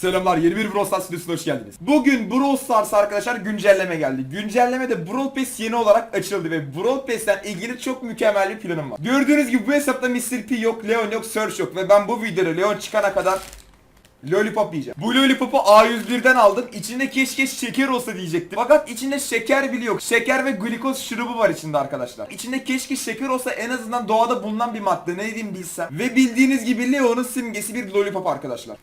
Selamlar yeni bir Brawl Stars videosuna hoş geldiniz. Bugün Brawl Stars arkadaşlar güncelleme geldi. Güncellemede Brawl Pass yeni olarak açıldı ve Brawl Pass'ten ilgili çok mükemmel bir planım var. Gördüğünüz gibi bu hesapta Mr. P yok, Leon yok, Search yok ve ben bu videoda Leon çıkana kadar Lollipop yiyeceğim. Bu Lollipop'u A101'den aldım. İçinde keşke şeker olsa diyecektim. Fakat içinde şeker bile yok. Şeker ve glikoz şurubu var içinde arkadaşlar. İçinde keşke şeker olsa en azından doğada bulunan bir madde. Ne diyeyim bilsem. Ve bildiğiniz gibi Leon'un simgesi bir Lollipop arkadaşlar.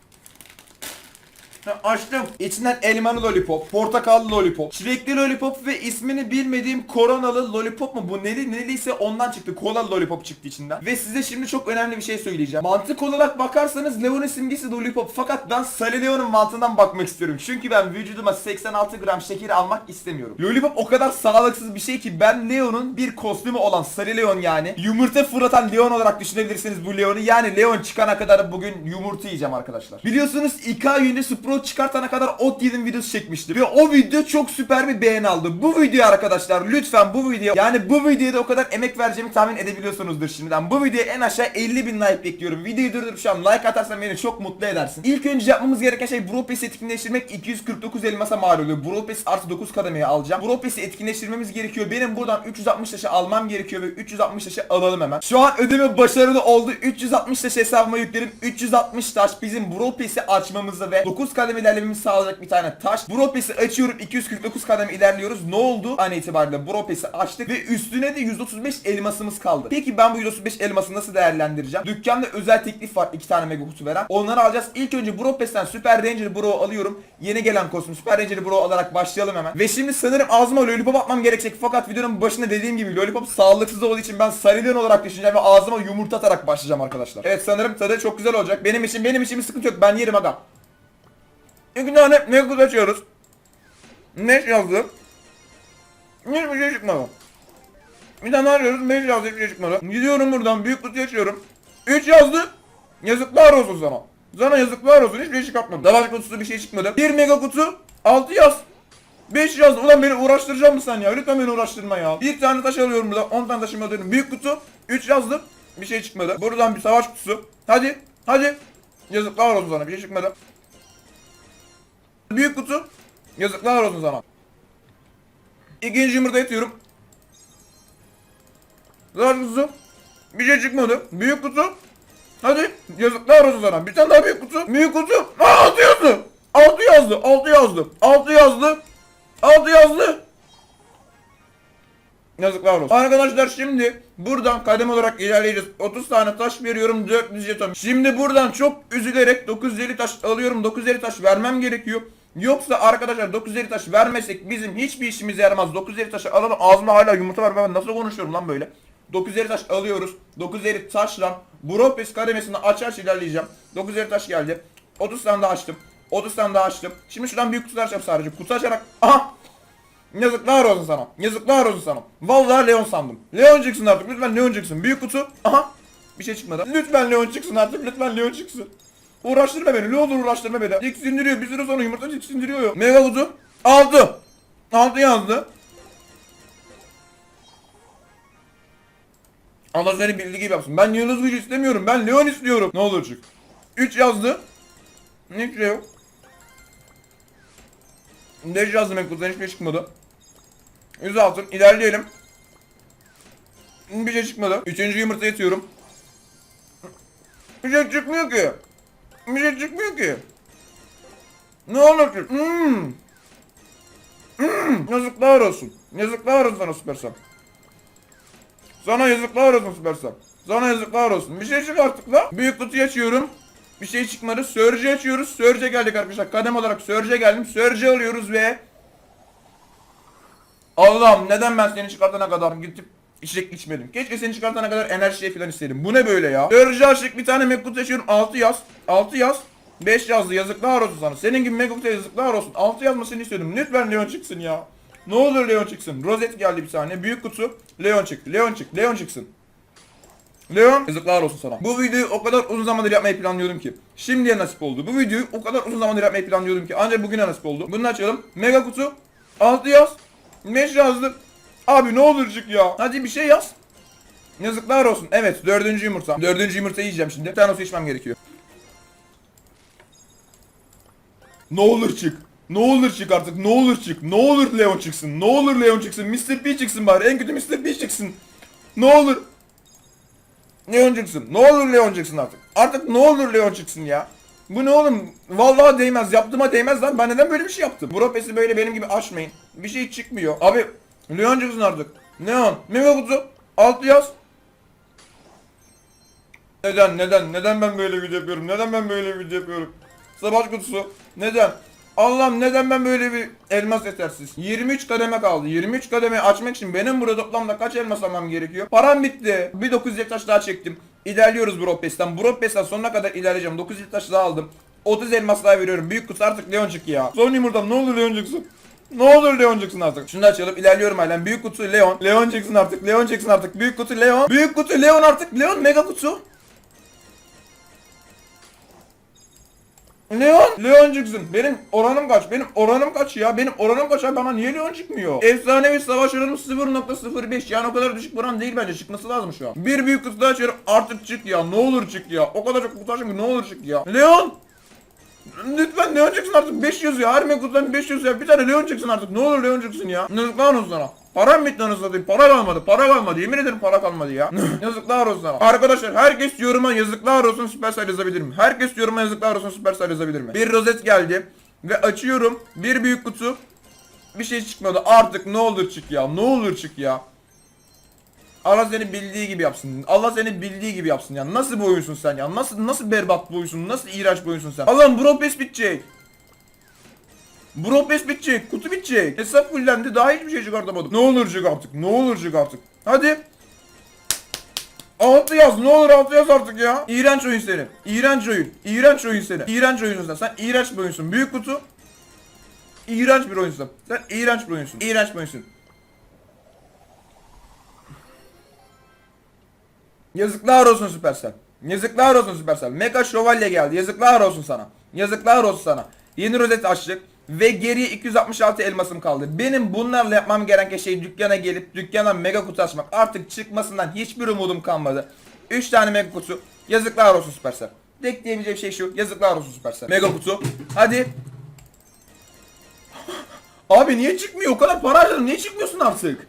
Açtım. İçinden elmalı lollipop, portakallı lollipop, çilekli lollipop ve ismini bilmediğim koronalı lollipop mu bu neli neliyse ondan çıktı. Kolalı lollipop çıktı içinden. Ve size şimdi çok önemli bir şey söyleyeceğim. Mantık olarak bakarsanız Leon'un simgesi lollipop. Fakat ben Sally Leon'un mantığından bakmak istiyorum. Çünkü ben vücuduma 86 gram şekeri almak istemiyorum. Lollipop o kadar sağlıksız bir şey ki ben Leon'un bir kostümü olan Sally Leon yani yumurta fırlatan Leon olarak düşünebilirsiniz bu Leon'u. Yani Leon çıkana kadar bugün yumurta yiyeceğim arkadaşlar. Biliyorsunuz İK yönünde Spro çıkartana kadar ot yedim videosu çekmiştim. Ve o video çok süper bir beğeni aldı. Bu video arkadaşlar lütfen bu video yani bu videoya da o kadar emek vereceğimi tahmin edebiliyorsunuzdur şimdiden. Bu videoya en aşağı 50 bin like bekliyorum. Videoyu durdurup şu an like atarsan beni çok mutlu edersin. İlk önce yapmamız gereken şey Brawl Pass'i etkinleştirmek 249 elmasa mal oluyor. Pass artı 9 kademeye alacağım. Brawl Pass'i etkinleştirmemiz gerekiyor. Benim buradan 360 taşı almam gerekiyor ve 360 taşı alalım hemen. Şu an ödeme başarılı oldu. 360 taş hesabıma yükledim. 360 taş bizim Brawl Pass'i açmamızı ve 9 kademe ilerlememizi sağlayacak bir tane taş. Brawl Pass'i açıyorum. 249 kademe ilerliyoruz. Ne oldu? An itibariyle Brawl Pass'i açtık ve üstüne de 135 elmasımız kaldı. Peki ben bu 135 elması nasıl değerlendireceğim? Dükkanda özel teklif var. 2 tane mega kutu veren. Onları alacağız. İlk önce Brawl Pass'ten Super Ranger Bro alıyorum. Yeni gelen kostüm Super Ranger Bro alarak başlayalım hemen. Ve şimdi sanırım ağzıma lollipop atmam gerekecek. Fakat videonun başında dediğim gibi lollipop sağlıksız olduğu için ben Sarillion olarak düşüneceğim ve ağzıma yumurta atarak başlayacağım arkadaşlar. Evet sanırım tadı çok güzel olacak. Benim için benim için bir sıkıntı yok. Ben yerim aga. İki tane ne kutu açıyoruz. Ne yazdı? Hiçbir şey çıkmadı. Bir tane arıyoruz 5 yazdı hiçbir şey çıkmadı. Gidiyorum buradan büyük kutu açıyorum. 3 yazdı. Yazıklar olsun sana. Sana yazıklar olsun hiçbir şey çıkartmadı. Savaş kutusu bir şey çıkmadı. 1 mega kutu 6 yaz. 5 yazdı. Ulan beni uğraştıracak mısın sen ya? Lütfen beni uğraştırma ya. Bir tane taş alıyorum burada. 10 tane taşımı alıyorum. Büyük kutu. 3 yazdım. Bir şey çıkmadı. Buradan bir savaş kutusu. Hadi. Hadi. Yazıklar olsun sana. Bir şey çıkmadı. Büyük kutu. Yazıklar olsun sana. İkinci yumurta atıyorum. Savaş kutusu. Bir şey çıkmadı. Büyük kutu. Hadi. Yazıklar olsun sana. Bir tane daha büyük kutu. Büyük kutu. Aa, altı yazdı. Altı yazdı. Altı yazdı. Altı yazdı. Altı yazdı. Yazıklar olsun. Arkadaşlar şimdi buradan kadem olarak ilerleyeceğiz. 30 tane taş veriyorum 400 jeton. Şimdi buradan çok üzülerek 950 taş alıyorum. 950 taş vermem gerekiyor. Yoksa arkadaşlar 950 taş vermesek bizim hiçbir işimize yaramaz. 950 taşı alalım. Ağzımda hala yumurta var. Ben nasıl konuşuyorum lan böyle? 950 taş alıyoruz. 950 taşla Bropes kademesini aç aç ilerleyeceğim. 950 taş geldi. 30 tane daha açtım. 30 tane daha açtım. Şimdi şuradan büyük kutular açacağım sadece. Kutu açarak... Aha! Yazıklar olsun sana. Yazıklar olsun sana. Vallahi Leon sandım. Leon çıksın artık. Lütfen Leon çıksın. Büyük kutu. Aha. Bir şey çıkmadı. Lütfen Leon çıksın artık. Lütfen Leon çıksın. Uğraştırma beni. Ne olur uğraştırma beni. Tiksindiriyor. Bir süre sonra yumurta tiksindiriyor. Mega kutu. Altı. Altı yazdı. Allah seni bildiği gibi yapsın. Ben yıldız gücü istemiyorum. Ben Leon istiyorum. Ne olur çık. 3 yazdı. Ne şey yok. 5 yazdım Ekut'tan hiçbir şey çıkmadı. 100 altın. İlerleyelim. Bir şey çıkmadı. Üçüncü yumurta yatıyorum. Bir şey çıkmıyor ki. Bir şey çıkmıyor ki. Ne olur ki? Hmm. Hmm. Yazıklar olsun. Yazıklar olsun sana Süpersem. Sana yazıklar olsun Süpersem. Sana yazıklar olsun. Bir şey çık artık la. Büyük kutuyu açıyorum. Bir şey çıkmadı. Surge açıyoruz. Surge'e geldik arkadaşlar. Kadem olarak Surge'e geldim. Surge alıyoruz ve... Allah'ım neden ben seni çıkartana kadar gidip içecek içmedim. Keşke seni çıkartana kadar enerji şey falan istedim. Bu ne böyle ya? Surge açtık bir tane Mekut açıyorum. 6 yaz. 6 yaz. 5 yazdı yazıklar olsun sana. Senin gibi Meguk'ta yazıklar olsun. 6 yazmasını istiyordum. Lütfen Leon çıksın ya. Ne olur Leon çıksın. Rozet geldi bir saniye. Büyük kutu. Leon çık. Leon çık. Leon çıksın. Leon yazıklar olsun sana. Bu videoyu o kadar uzun zamandır yapmayı planlıyordum ki. Şimdiye nasip oldu. Bu videoyu o kadar uzun zamandır yapmayı planlıyordum ki. Ancak bugüne nasip oldu. Bunu açalım. Mega kutu. 6 yaz. 5 yazdı. Abi ne olur çık ya. Hadi bir şey yaz. Yazıklar olsun. Evet dördüncü yumurta. Dördüncü yumurtayı yiyeceğim şimdi. Bir tane su içmem gerekiyor. Ne olur çık. Ne olur çık artık. Ne olur çık. Ne olur Leon çıksın. Ne olur Leon çıksın. Mr. P çıksın bari. En kötü Mr. P çıksın. Ne olur. Leon çıksın. Ne olur Leon çıksın artık. Artık ne olur Leon çıksın ya. Bu ne oğlum? Vallahi değmez. Yaptığıma değmez lan. Ben neden böyle bir şey yaptım? Bropes'i böyle benim gibi açmayın. Bir şey çıkmıyor. Abi Leon çıksın artık. Leon. Mega kutu. Altı yaz. Neden neden neden ben böyle video yapıyorum neden ben böyle video yapıyorum Savaş kutusu neden Allah'ım neden ben böyle bir elmas yetersiz 23 kademe kaldı 23 kademe açmak için benim burada toplamda kaç elmas almam gerekiyor Param bitti bir 900 taş daha çektim İlerliyoruz Bropes'ten Bropes'ten sonuna kadar ilerleyeceğim 900 taş daha aldım 30 elmas daha veriyorum büyük kutu artık Leon çık ya Son yumurtam ne olur Leon çıksın ne olur Leon çıksın artık. Şunu da açalım. ilerliyorum halen. Büyük kutu Leon. Leon çıksın artık. Leon çıksın artık. Büyük kutu Leon. Büyük kutu Leon artık. Leon mega kutu. Leon, Leon çıksın. Benim oranım kaç? Benim oranım kaç ya? Benim oranım kaç ya? Bana niye Leon çıkmıyor? Efsanevi savaş oranım 0.05. Yani o kadar düşük bir oran değil bence. Çıkması lazım şu an. Bir büyük kutu açıyorum. Artık çık ya. Ne olur çık ya. O kadar çok kutu açtım ki ne olur çık ya. Leon! Lütfen Leon çıksın artık 500 ya. Her mekutudan 500 ya. Bir tane Leon çıksın artık. Ne olur Leon çıksın ya. Yazıklar olsun sana. Param bitti anasını satayım. Para kalmadı. Para kalmadı. Yemin ederim para kalmadı ya. yazıklar olsun sana. Arkadaşlar herkes yoruma yazıklar olsun Supercell yazabilir mi? Herkes yoruma yazıklar olsun Supercell yazabilir mi? Bir rozet geldi. Ve açıyorum. Bir büyük kutu. Bir şey çıkmadı. Artık ne olur çık ya. Ne olur çık ya. Allah seni bildiği gibi yapsın. Allah seni bildiği gibi yapsın ya. Nasıl bir oyunsun sen ya? Nasıl nasıl berbat bir oyunsun? Nasıl iğrenç bir oyunsun sen? Allah'ım Bro Pass bitecek. Bro Pass bitecek. Kutu bitecek. Hesap fullendi. Daha hiçbir şey çıkartamadım. Ne olur çık artık. Ne olur çık artık. Hadi. Altı yaz ne olur altı yaz artık ya. İğrenç oyun seni. İğrenç oyun. İğrenç oyun seni. İğrenç oyunsun sen. Sen iğrenç bir oyunsun. Büyük kutu. İğrenç bir oyunsun. Sen iğrenç bir oyunsun. İğrenç bir oyunsun. Yazıklar olsun Supercell. Yazıklar olsun Supercell. Mega Şövalye geldi. Yazıklar olsun sana. Yazıklar olsun sana. Yeni rozet açtık. Ve geriye 266 elmasım kaldı. Benim bunlarla yapmam gereken şey dükkana gelip dükkana mega kutu açmak. Artık çıkmasından hiçbir umudum kalmadı. 3 tane mega kutu. Yazıklar olsun Supercell. Tek diyebileceğim şey şu. Yazıklar olsun Supercell. Mega kutu. Hadi. Abi niye çıkmıyor? O kadar para harcadım. Niye çıkmıyorsun artık?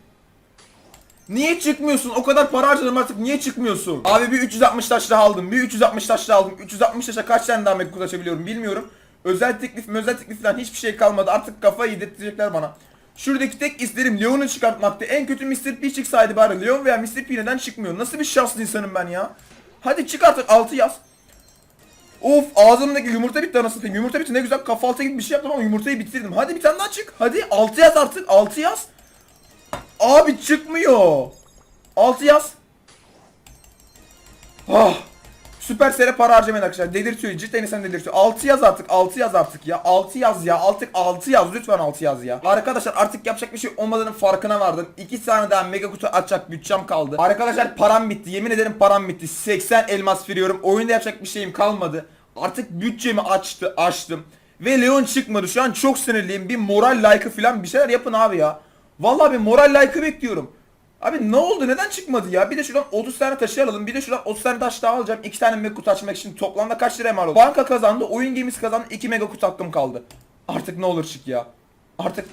Niye çıkmıyorsun? O kadar para harcadım artık niye çıkmıyorsun? Abi bir 360 taş daha aldım. Bir 360 taş daha aldım. 360 taşa kaç tane daha mekuk açabiliyorum bilmiyorum. Özel teklif özel teklif hiçbir şey kalmadı. Artık kafayı yedirtecekler bana. Şuradaki tek isterim Leon'u çıkartmaktı. En kötü Mr. P çıksaydı bari. Leon veya Mr. P neden çıkmıyor? Nasıl bir şanslı insanım ben ya? Hadi çık artık 6 yaz. Of ağzımdaki yumurta bitti anasını satayım. Yumurta bitti ne güzel kahvaltı gibi bir şey yaptım ama yumurtayı bitirdim. Hadi bir tane daha çık. Hadi 6 yaz artık 6 yaz. Abi çıkmıyor. 6 yaz. Ah. Süpersele para harcamayın arkadaşlar. Delirtiyor. Cidden insan delirtiyor. 6 yaz artık. 6 yaz artık ya. 6 yaz ya. Artık 6 yaz. Lütfen 6 yaz ya. Arkadaşlar artık yapacak bir şey olmadığının farkına vardım. 2 tane daha mega kutu açacak bütçem kaldı. Arkadaşlar param bitti. Yemin ederim param bitti. 80 elmas veriyorum. Oyunda yapacak bir şeyim kalmadı. Artık bütçemi açtı, açtım. Ve Leon çıkmadı. Şu an çok sinirliyim. Bir moral like'ı falan bir şeyler yapın abi ya. Vallahi bir moral like'ı bekliyorum. Abi ne oldu? Neden çıkmadı ya? Bir de şuradan 30 tane taşı alalım. Bir de şuradan 30 tane taş daha alacağım. 2 tane mega kutu açmak için toplamda kaç liraya mal oldu? Banka kazandı. Oyun gemisi kazandı. 2 mega kutu hakkım kaldı. Artık ne olur çık ya. Artık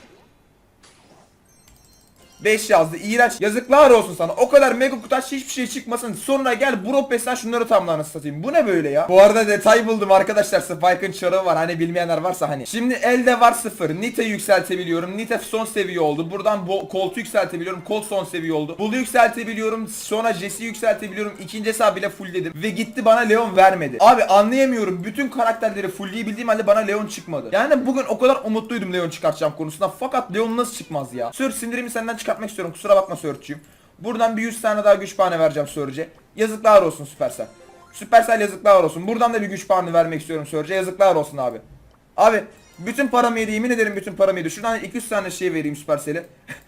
5 yazdı. İğrenç. Yazıklar olsun sana. O kadar mega kutaş hiçbir şey çıkmasın. Sonra gel Bro Pass'ten şunları tamamlarını satayım. Bu ne böyle ya? Bu arada detay buldum arkadaşlar. Spike'ın çarı var. Hani bilmeyenler varsa hani. Şimdi elde var 0. Nite yükseltebiliyorum. Nite son seviye oldu. Buradan bu Colt'u yükseltebiliyorum. Colt son seviye oldu. Bull'u yükseltebiliyorum. Sonra Jesse'yi yükseltebiliyorum. İkinci hesabı bile fullledim. Ve gitti bana Leon vermedi. Abi anlayamıyorum. Bütün karakterleri fullleyebildiğim halde bana Leon çıkmadı. Yani bugün o kadar umutluydum Leon çıkartacağım konusunda. Fakat Leon nasıl çıkmaz ya? Sir sindirimi senden çıkartmak istiyorum. Kusura bakma Sörçüyüm. Buradan bir 100 tane daha güç puanı vereceğim Sörce. Yazıklar olsun Supercell. Supercell yazıklar olsun. Buradan da bir güç puanı vermek istiyorum Sörce. Yazıklar olsun abi. Abi bütün paramı yedi yemin ederim bütün paramı yedi. Şuradan 200 tane şey vereyim Supercell'e.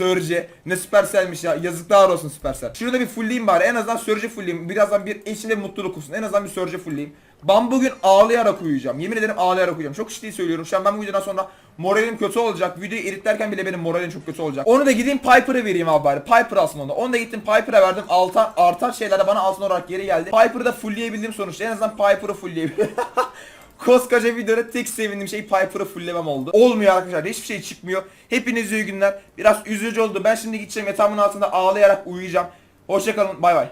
Sörce ne Supercell'miş ya yazıklar olsun Supercell. Şurada bir fullleyeyim bari en azından Sörce fullleyeyim. Birazdan bir bir mutluluk olsun. En azından bir Sörce fullleyeyim. Ben bugün ağlayarak uyuyacağım. Yemin ederim ağlayarak uyuyacağım. Çok ciddi söylüyorum. Şu an ben bu videodan sonra moralim kötü olacak. Videoyu editlerken bile benim moralim çok kötü olacak. Onu da gideyim Piper'a vereyim abi bari. Piper aslında onu. Onu da gittim Piper'a verdim. Altan, artan şeyler de bana altın olarak geri geldi. Piper'ı da fullleyebildim sonuçta. En azından Piper'ı fullleyebildim. Koskoca videoda tek sevindiğim şey Piper'ı fulllemem oldu. Olmuyor arkadaşlar. Hiçbir şey çıkmıyor. Hepinize iyi günler. Biraz üzücü oldu. Ben şimdi gideceğim yatağımın altında ağlayarak uyuyacağım. Hoşçakalın. Bay bay.